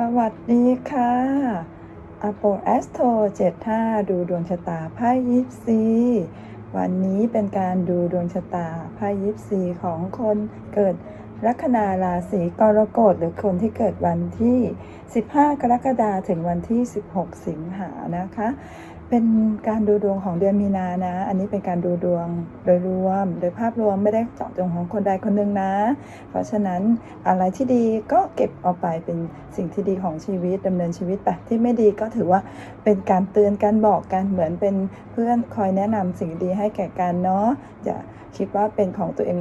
สวัสดีค่ะอโปแอสโท75 ดูดวงชะตาไพ่ยิปซีวันนี้เป็นการดูดวงชะตาไพ่ยิปซีของคนเกิดลัคนาราศีกรกฎหรือคนที่เกิดวันที่ 15 กรกฎาคมถึงวันที่ 16 สิงหานะคะ เป็นการดูดวงของเดือนมีนานะ อันนี้เป็นการดูดวงโดยรวม โดยภาพรวมไม่ได้เจาะจงของคนใดคนหนึ่งนะ เพราะฉะนั้นอะไรที่ดีก็เก็บเอาไปเป็นสิ่งที่ดีของชีวิตดำเนินชีวิตไปที่ไม่ดีก็ถือว่าเป็นการเตือนการบอกกันเหมือนเป็นเพื่อนคอยแนะนำสิ่งดีให้แก่กันเนาะอย่าคิดว่าเป็นของตัวเอง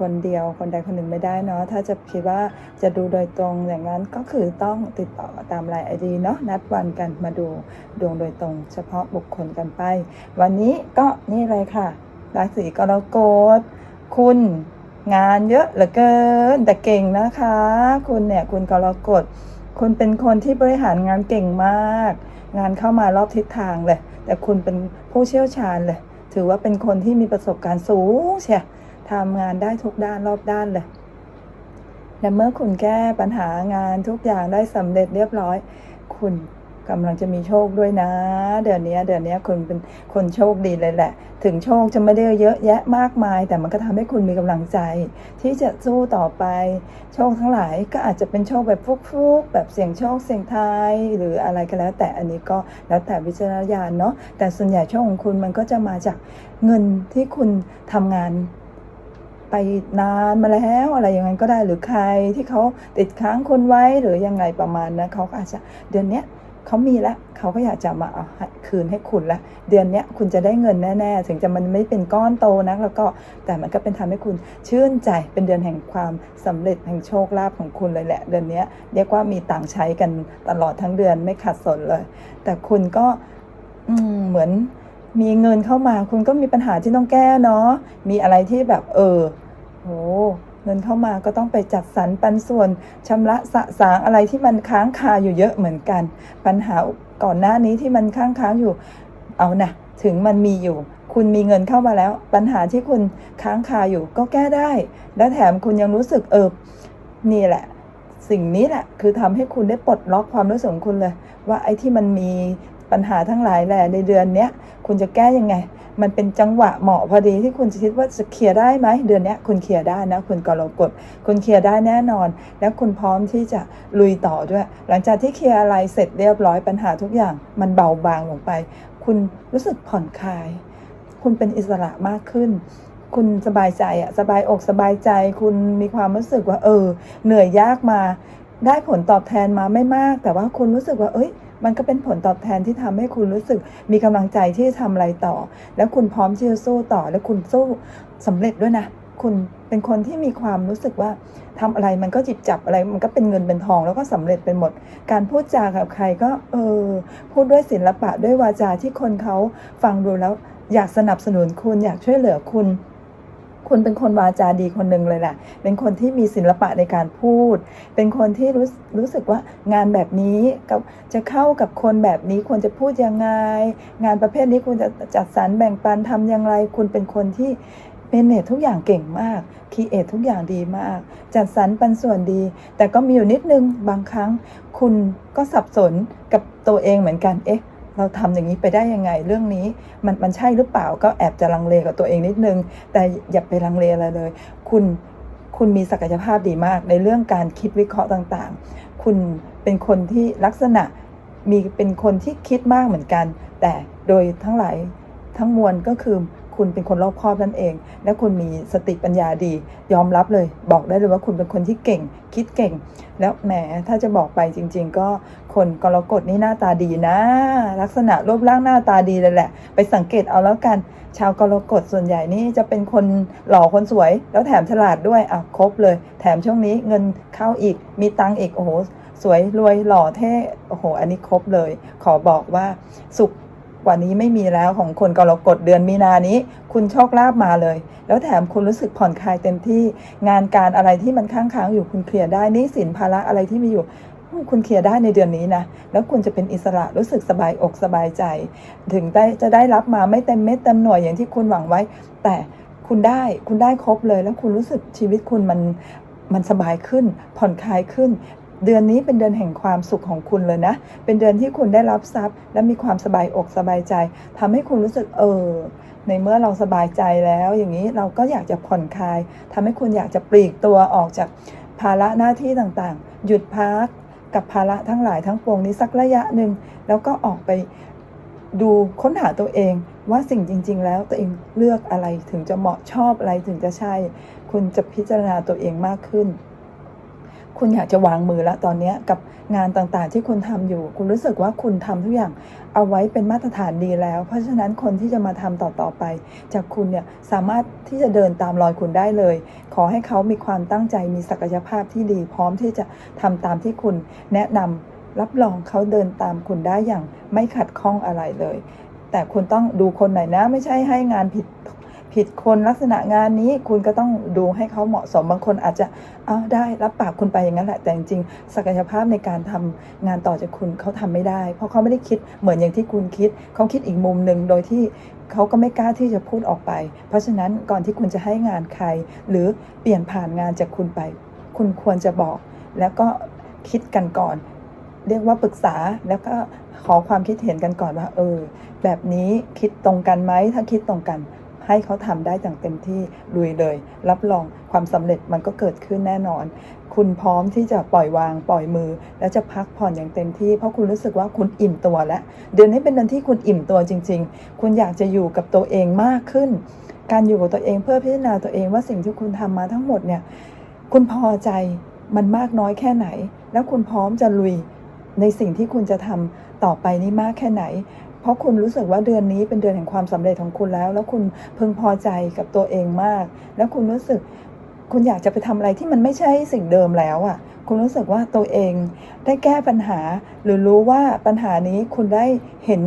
คนเดียวคนใดคนหนึ่งไม่ได้เนาะถ้าจะคิดว่าจะดูโดยตรงอย่างนั้นก็คือต้องติดต่อตามไลน์ไอดีเนาะนัดวันกันมาดูดวงโดยตรง เฉพาะบุคคลกันไป วันนี้ก็นี่เลยค่ะ ราศีกรกฎคุณงานเยอะเหลือเกินแต่เก่งนะคะ คุณเนี่ยคุณกรกฎคุณเป็นคนที่บริหารงานเก่งมาก งานเข้ามารอบทิศทางเลย แต่คุณเป็นผู้เชี่ยวชาญเลย ถือว่าเป็นคนที่มีประสบการณ์สูงเชีย ทำงานได้ทุกด้านรอบด้านเลย และเมื่อคุณแก้ปัญหางานทุกอย่างได้สำเร็จเรียบร้อย คุณกำลังจะมีโชคด้วยนะ เดือนนี้เดือนนี้คุณเป็นคนโชคดีเลยแหละ ถึงโชคจะไม่ได้เยอะแยะมากมาย แต่มันก็ทำให้คุณมีกำลังใจ ที่จะสู้ต่อไป โชคทั้งหลายก็อาจจะเป็นโชคแบบฟุกๆแบบเสี่ยงโชคเสี่ยงทายหรืออะไรก็แล้ว แต่อันนี้ก็แล้วแต่วิจารณญาณเนาะแต่ส่วนใหญ่โชคของคุณมันก็จะมาจากเงินที่คุณทำงาน ไปนานมาแล้วอะไรอย่างนั้นก็ได้หรือใครที่เขาติดค้างคนไว้หรือยังไงประมาณนะเขาก็อาจจะเดือนเนี้ยเขามีแล้วเขาก็อยากจะมาเอาคืนให้คุณละเดือนเนี้ยคุณจะได้เงินแน่ ๆ ถึงจะมันไม่เป็นก้อนโตนัก แล้วก็แต่มันก็เป็นทำให้คุณชื่นใจเป็นเดือนแห่งความสำเร็จแห่งโชคลาภของคุณเลยแหละ เดือนเนี้ยเรียกว่ามีต่างใช้กันตลอดทั้งเดือนไม่ขาดสนเลย แต่คุณก็อืเหมือนมีเงินเข้ามา คุณก็มีปัญหาที่ต้องแก้เนาะมีอะไรที่แบบเออ โอ้เงินเข้ามาก็ต้องไปจัดสรรปันส่วนชำระสะสางอะไรที่มันค้างคาอยู่เยอะเหมือนกัน ปัญหาก่อนหน้านี้ที่มันค้างค้างอยู่ เอานะถึงมันมีอยู่ คุณมีเงินเข้ามาแล้ว ปัญหาที่คุณค้างคาอยู่ก็แก้ได้ และแถมคุณยังรู้สึกเออนี่แหละ สิ่งนี้แหละ คือทำให้คุณได้ปลดล็อกความรู้สึกของคุณเลย ว่าไอ้ที่มันมีปัญหาทั้งหลายแหละในเดือนเนี้ยคุณจะแก้ยังไง มันเป็นจังหวะเหมาะพอดีที่คุณจะคิดว่าจะเคลียร์ได้ไหมเดือนนี้คุณเคลียร์ได้นะคุณกรกฎคุณเคลียร์ได้แน่นอน แล้วคุณพร้อมที่จะลุยต่อด้วย หลังจากที่เคลียร์อะไรเสร็จเรียบร้อยปัญหาทุกอย่าง มันเบาบางลงไป คุณรู้สึกผ่อนคลาย คุณเป็นอิสระมากขึ้นคุณสบายใจอะสบายอกสบายใจ คุณมีความรู้สึกว่า เออ เหนื่อยยากมา ได้ผลตอบแทนมาไม่มาก แต่ว่าคุณรู้สึกว่า เอ้ย มันก็เป็นผลตอบแทนที่ทำให้คุณรู้สึกมีกำลังใจที่จะทำอะไรต่อ แล้วคุณพร้อมที่จะสู้ต่อ แล้วคุณสู้สำเร็จด้วยนะ คุณเป็นคนที่มีความรู้สึกว่าทำอะไรมันก็จิบจับอะไร มันก็เป็นเงินเป็นทองแล้วก็สำเร็จไปหมด การพูดจากับใครก็เออพูดด้วยศิลปะด้วยวาจาที่คนเขาฟังดูแล้วอยากสนับสนุนคุณอยากช่วยเหลือคุณ คุณเป็นคนวาจาดีคนหนึ่งเลยแหละเป็นคนที่มีศิลปะในการพูด เป็นคนที่รู้รู้สึกว่างานแบบนี้กับจะเข้ากับคนแบบนี้ควรจะพูดยังไง งานประเภทนี้คุณจะจัดสรรแบ่งปันทำอย่างไร คุณเป็นคนที่เมเนจทุกอย่างเก่งมากคีเอททุกอย่างดีมาก จัดสรรปันส่วนดี แต่ก็มีอยู่นิดนึงบางครั้ง คุณก็สับสนกับตัวเองเหมือนกันเอ๊ะ เราทำอย่างนี้ไปได้ยังไง เรื่องนี้มันมันใช่หรือเปล่าก็แอบจะลังเลกับตัวเองนิดนึง แต่อย่าไปลังเลอะไรเลย คุณคุณมีศักยภาพดีมาก ในเรื่องการคิดวิเคราะห์ต่างๆ คุณเป็นคนที่ลักษณะมีเป็นคนที่คิดมากเหมือนกัน แต่โดยทั้งหลายทั้งมวลก็คือ คุณเป็นคนรอบคอบนั่นเอง และคุณมีสติปัญญาดี ยอมรับเลย บอกได้เลยว่าคุณเป็นคนที่เก่ง คิดเก่ง แล้วแหมถ้าจะบอกไปจริง ๆ ก็คนกรกฎนี่หน้าตาดีนะ ลักษณะรูปร่างหน้าตาดีเลยแหละ ไปสังเกตเอาแล้วกัน ชาวกรกฎส่วนใหญ่นี่จะเป็นคนหล่อคนสวย แล้วแถมฉลาดด้วยอะครบเลย แถมช่วงนี้เงินเข้าอีกมีตังค์อีกโอ้โหสวยรวยหล่อเท่โอ้โห อันนี้ครบเลย ขอบอกว่าสุข กว่านี้ไม่มีแล้วของคนกรกฎเดือนมีนานี้ คุณโชคลาภมาเลย แล้วแถมคุณรู้สึกผ่อนคลายเต็มที่ งานการอะไรที่มันค้างค้างอยู่คุณเคลียร์ได้นี่สินภาระอะไรที่มีอยู่คุณเคลียร์ได้ในเดือนนี้นะ แล้วคุณจะเป็นอิสระรู้สึกสบายอกสบายใจ ถึงได้จะได้รับมาไม่เต็มเม็ดเต็มหน่วยอย่างที่คุณหวังไว้ แต่คุณได้คุณได้ครบเลย แล้วคุณรู้สึกชีวิตคุณมันมันสบายขึ้น ผ่อนคลายขึ้น เดือนนี้เป็นเดือนแห่งความสุขของคุณเลยนะ เป็นเดือนที่คุณได้รับทรัพย์ และมีความสบายอกสบายใจทำให้คุณรู้สึกเออ ในเมื่อเราสบายใจแล้ว อย่างนี้เราก็อยากจะผ่อนคลายทำให้คุณอยากจะปลีกตัวออกจากภาระหน้าที่ต่างๆ หยุดพักกับภาระทั้งหลายทั้งปวงนี้สักระยะหนึ่ง แล้วก็ออกไปดูค้นหาตัวเองว่าสิ่งจริง ๆ แล้วตัวเองเลือกอะไรถึงจะเหมาะชอบอะไรถึงจะใช่ คุณจะพิจารณาตัวเองมากขึ้น คุณอยากจะวางมือแล้วตอนนี้กับงานต่างๆ ที่คุณทำอยู่ คุณรู้สึกว่าคุณทำทุกอย่างเอาไว้เป็นมาตรฐานดีแล้ว เพราะฉะนั้นคนที่จะมาทำต่อๆไป จากคุณเนี่ยสามารถที่จะเดินตามรอยคุณได้เลย ขอให้เขามีความตั้งใจมีศักยภาพที่ดี พร้อมที่จะทำตามที่คุณแนะนำรับรองเขาเดินตามคุณได้อย่างไม่ขัดข้องอะไรเลย แต่คุณต้องดูคนหน่อยนะ ไม่ใช่ให้งานผิด ผิดคนลักษณะงานนี้คุณก็ต้องดูให้เขาเหมาะสมบางคนอาจจะเอาได้รับปากคุณไปอย่างนั้นแหละแต่จริงศักยภาพในการทำงานต่อจากคุณเขาทำไม่ได้ เพราะเขาไม่ได้คิดเหมือนอย่างที่คุณคิด เขาคิดอีกมุมหนึ่งโดยที่เขาก็ไม่กล้าที่จะพูดออกไป เพราะฉะนั้นก่อนที่คุณจะให้งานใคร หรือเปลี่ยนผ่านงานจากคุณไป คุณควรจะบอก แล้วก็คิดกันก่อน เรียกว่าปรึกษาแล้วก็ขอความคิดเห็นกันก่อนว่า เออ แบบนี้คิดตรงกันไหมถ้าคิดตรงกัน ให้เขาทำได้อย่างเต็มที่ลุยเลย รับรองความสำเร็จมันก็เกิดขึ้นแน่นอน คุณพร้อมที่จะปล่อยวางปล่อยมือ และจะพักผ่อนอย่างเต็มที่ เพราะคุณรู้สึกว่าคุณอิ่มตัวแล้ว เดือนนี้เป็นเดือนที่คุณอิ่มตัวจริง ๆ คุณอยากจะอยู่กับตัวเองมากขึ้น การอยู่กับตัวเองเพื่อพิจารณาตัวเองว่าสิ่งที่คุณทำมาทั้งหมดเนี่ยคุณพอใจมันมากน้อยแค่ไหน แล้วคุณพร้อมจะลุยในสิ่งที่คุณจะทำต่อไปนี้มากแค่ไหน เพราะคุณรู้สึกว่าเดือนนี้เป็นเดือนแห่งความสำเร็จของคุณแล้ว แล้วคุณพึงพอใจกับตัวเองมาก แล้วคุณรู้สึกคุณอยากจะไปทำอะไรที่มันไม่ใช่สิ่งเดิมแล้วอะ คุณรู้สึกว่าตัวเองได้แก้ปัญหา หรือรู้ว่าปัญหานี้คุณได้เห็น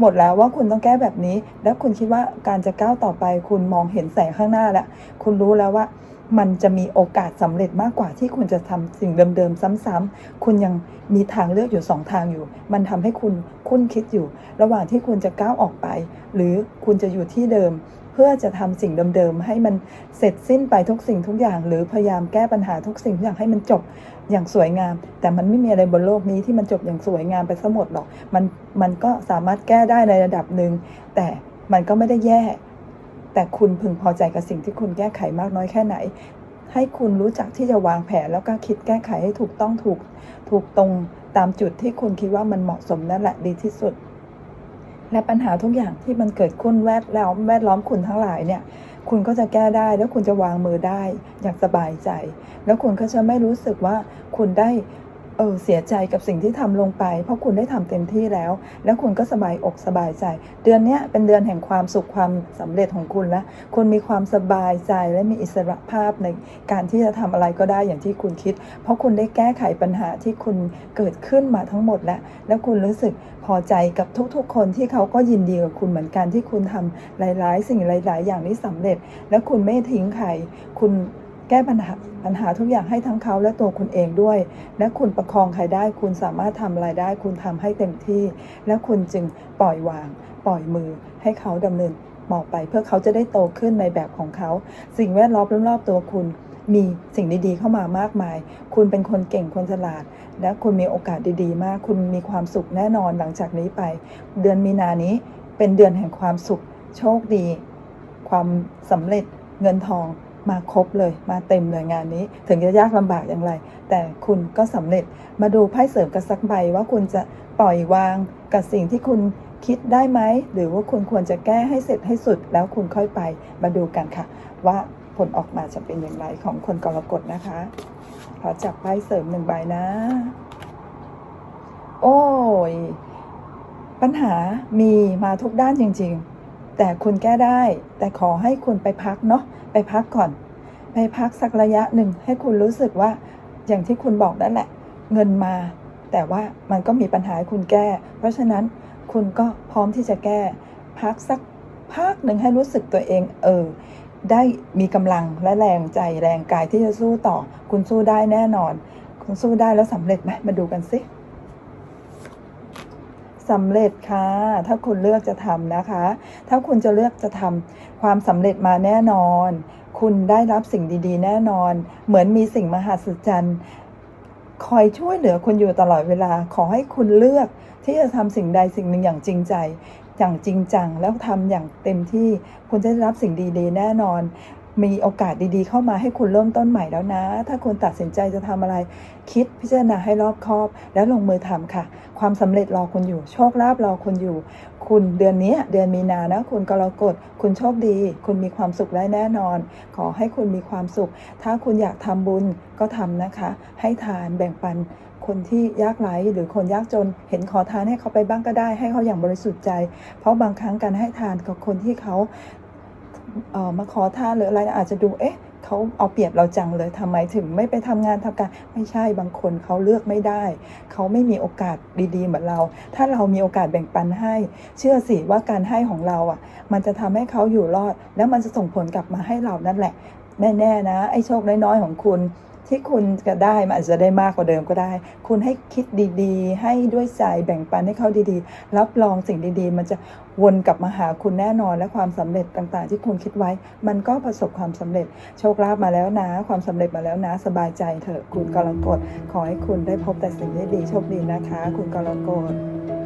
หมดแล้วว่าคุณต้องแก้แบบนี้ แล้วคุณคิดว่าการจะก้าวต่อไป คุณมองเห็นแสงข้างหน้าแล้ว คุณรู้แล้วว่ามันจะมีโอกาสสำเร็จมากกว่าที่คุณจะทำสิ่งเดิมๆซ้ำๆคุณยังมีทางเลือกอยู่สองทางอยู่ มันทำให้คุณคุ้นคิดอยู่ ระหว่างที่คุณจะก้าวออกไป หรือคุณจะอยู่ที่เดิม เพื่อจะทำสิ่งเดิมๆให้มันเสร็จสิ้นไปทุกสิ่งทุกอย่าง หรือพยายามแก้ปัญหาทุกสิ่งทุกอย่างให้มันจบ อย่างสวยงาม แต่มันไม่มีอะไรบนโลกนี้ที่มันจบอย่างสวยงามไปซะหมดหรอก มันมันก็สามารถแก้ได้ในระดับหนึ่งแต่มันก็ไม่ได้แย่ แต่คุณพึงพอใจกับสิ่งที่คุณแก้ไขมากน้อยแค่ไหน ให้คุณรู้จักที่จะวางแผนแล้วก็คิดแก้ไขให้ถูกต้องถูกถูกตรงตามจุดที่คุณคิดว่ามันเหมาะสมนั่นแหละดีที่สุด และปัญหาทุกอย่างที่มันเกิดขึ้นแวดล้อมแวดล้อมคุณทั้งหลายเนี่ย คุณก็จะแก้ได้แล้วคุณจะวางมือได้อย่างสบายใจ แล้วคุณก็จะไม่รู้สึกว่าคุณได้ เออเสียใจกับสิ่งที่ทำลงไป เพราะคุณได้ทำเต็มที่แล้ว แล้วคุณก็สบายอกสบายใจ เดือนนี้เป็นเดือนแห่งความสุขความสำเร็จของคุณแล้วคุณมีความสบายใจและมีอิสระภาพในการที่จะทำอะไรก็ได้อย่างที่คุณคิด เพราะคุณได้แก้ไขปัญหาที่คุณเกิดขึ้นมาทั้งหมดแล้ว แล้วคุณรู้สึกพอใจกับทุกๆ คนที่เขาก็ยินดีกับคุณเหมือนกันที่คุณทำหลาย ๆ สิ่งหลาย ๆ อย่างนี้สำเร็จ แล้วคุณไม่ทิ้งใครคุณ แก้ปัญหาปัญหาทุกอย่างให้ทั้งเขาและตัวคุณเองด้วย และคุณประคองใครได้ คุณสามารถทำอะไรได้ คุณทำให้เต็มที่ แล้วคุณจึงปล่อยวาง ปล่อยมือให้เขาดำเนินต่อไป เพื่อเขาจะได้โตขึ้นในแบบของเขา สิ่งแวดล้อมรอบๆตัวคุณมีสิ่งดีๆเข้ามามากมาย คุณเป็นคนเก่งคนฉลาด และคุณมีโอกาสดีๆ มาก คุณมีความสุขแน่นอนหลังจากนี้ไป เดือนมีนานี้เป็นเดือนแห่งความสุข โชคดี ความสำเร็จเงินทอง มาครบเลยมาเต็มเลยงานนี้ ถึงจะยากลำบากอย่างไร แต่คุณก็สำเร็จมาดูไพ่เสริมกันสักใบว่าคุณจะปล่อยวางกับสิ่งที่คุณคิดได้ไหม หรือว่าคุณควรจะแก้ให้เสร็จให้สุดแล้วคุณค่อยไปมาดูกันค่ะ ว่าผลออกมาจะเป็นอย่างไรของคนกรกฎนะคะ ขอจับไพ่เสริมหนึ่งใบนะ โอ้ยปัญหามีมาทุกด้านจริง ๆ แต่คุณแก้ได้ แต่ขอให้คุณไปพักเนาะไปพักก่อน ไปพักสักระยะหนึ่งให้คุณรู้สึกว่าอย่างที่คุณบอกนั่นแหละ เงินมา แต่ว่ามันก็มีปัญหาคุณแก้ เพราะฉะนั้นคุณก็พร้อมที่จะแก้ พักสักพักหนึ่งให้รู้สึกตัวเองเออได้มีกำลังและแรงใจแรงกายที่จะสู้ต่อ คุณสู้ได้แน่นอน คุณสู้ได้แล้วสำเร็จไหมมาดูกันสิ สำเร็จค่ะ ถ้าคุณเลือกจะทำนะคะ ถ้าคุณจะเลือกจะทำความสำเร็จมาแน่นอน คุณได้รับสิ่งดีๆ แน่นอน เหมือนมีสิ่งมหัศจรรย์คอยช่วยเหลือคุณอยู่ตลอดเวลา ขอให้คุณเลือกที่จะทำสิ่งใดสิ่งหนึ่งอย่างจริงใจ อย่างจริงจัง แล้วทำอย่างเต็มที่ คุณจะได้รับสิ่งดีๆ แน่นอน มีโอกาสดีๆ เข้ามาให้คุณเริ่มต้นใหม่แล้วนะ ถ้าคุณตัดสินใจจะทำอะไร คิดพิจารณาให้รอบคอบ แล้วลงมือทำค่ะ ความสำเร็จรอคุณอยู่ โชคลาภรอคุณอยู่ คุณเดือนนี้เดือนมีนานะ คุณกรกฎคุณโชคดี คุณมีความสุขได้แน่นอน ขอให้คุณมีความสุข ถ้าคุณอยากทำบุญก็ทำนะคะ ให้ทานแบ่งปันคนที่ยากไร้หรือคนยากจนเห็นขอทานให้เขาไปบ้างก็ได้ให้เขาอย่างบริสุทธิ์ใจ เพราะบางครั้งการให้ทานกับคนที่เขา มาขอทานหรืออะไรอาจจะดูเอ๊ะเขาเอาเปรียบเราจังเลยทำไมถึงไม่ไปทำงานทำการไม่ใช่บางคนเขาเลือกไม่ได้ เขาไม่มีโอกาสดีๆเหมือนเรา ถ้าเรามีโอกาสแบ่งปันให้ เชื่อสิว่าการให้ของเราอะ มันจะทำให้เขาอยู่รอด แล้วมันจะส่งผลกลับมาให้เรานั่นแหละแน่ๆนะ ไอ้โชคน้อยๆของคุณ ที่คุณจะได้มันอาจจะได้มากกว่าเดิมก็ได้ คุณให้คิดดีๆ ให้ด้วยใจแบ่งปันให้เขาดีๆ รับรองสิ่งดีๆ มันจะวนกลับมาหาคุณแน่นอนและความสำเร็จต่างๆ ที่คุณคิดไว้ มันก็ประสบความสำเร็จ โชคลาภมาแล้วนะ ความสำเร็จมาแล้วนะ สบายใจเถอะ คุณกรกฎขอให้คุณได้พบแต่สิ่งที่ดีโชคดีนะคะ คุณกรกฎ